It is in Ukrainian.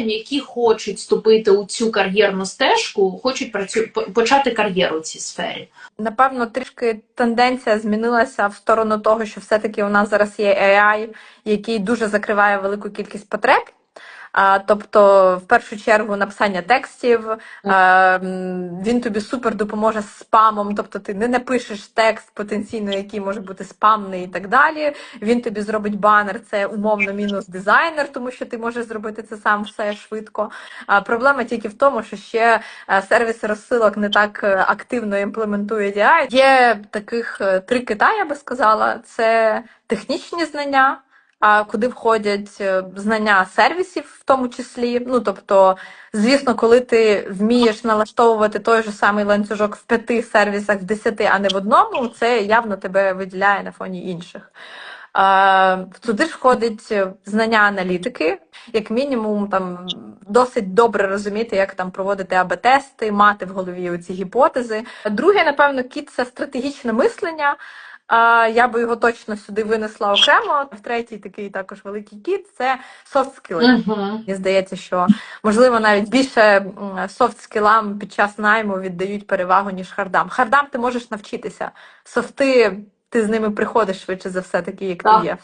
людям, які хочуть вступити у цю кар'єрну стежку, хочуть працю... почати кар'єру в цій сфері? Напевно, трішки тенденція змінилася в сторону того, що все-таки у нас зараз є AI, який дуже закриває велику кількість потреб. Тобто, в першу чергу, написання текстів, він тобі супер допоможе з спамом, тобто ти не напишеш текст потенційно, який може бути спамний і так далі. Він тобі зробить банер, це умовно мінус дизайнер, тому що ти можеш зробити це сам все швидко. А, проблема тільки в тому, що ще е, сервіси розсилок не так е, активно імплементують AI. Є таких е, три кита, я би сказала: це технічні знання. Куди входять е, знання сервісів, в тому числі. Ну тобто, звісно, коли ти вмієш налаштовувати той же самий ланцюжок в п'яти сервісах, в десяти, а не в одному, це явно тебе виділяє на фоні інших. Туди ж входить е, знання аналітики, як мінімум, там досить добре розуміти, як там проводити АБ-тести, мати в голові ці гіпотези. Другий, напевно, кіт це стратегічне мислення. Я би його точно сюди винесла окремо. В третій такий також великий кіт це софт скіли. Угу. Мені здається, що можливо навіть більше софт скілам під час найму віддають перевагу, ніж хардам. Хардам ти можеш навчитися. Софти ти з ними приходиш швидше за все, такі, як Так. ти є.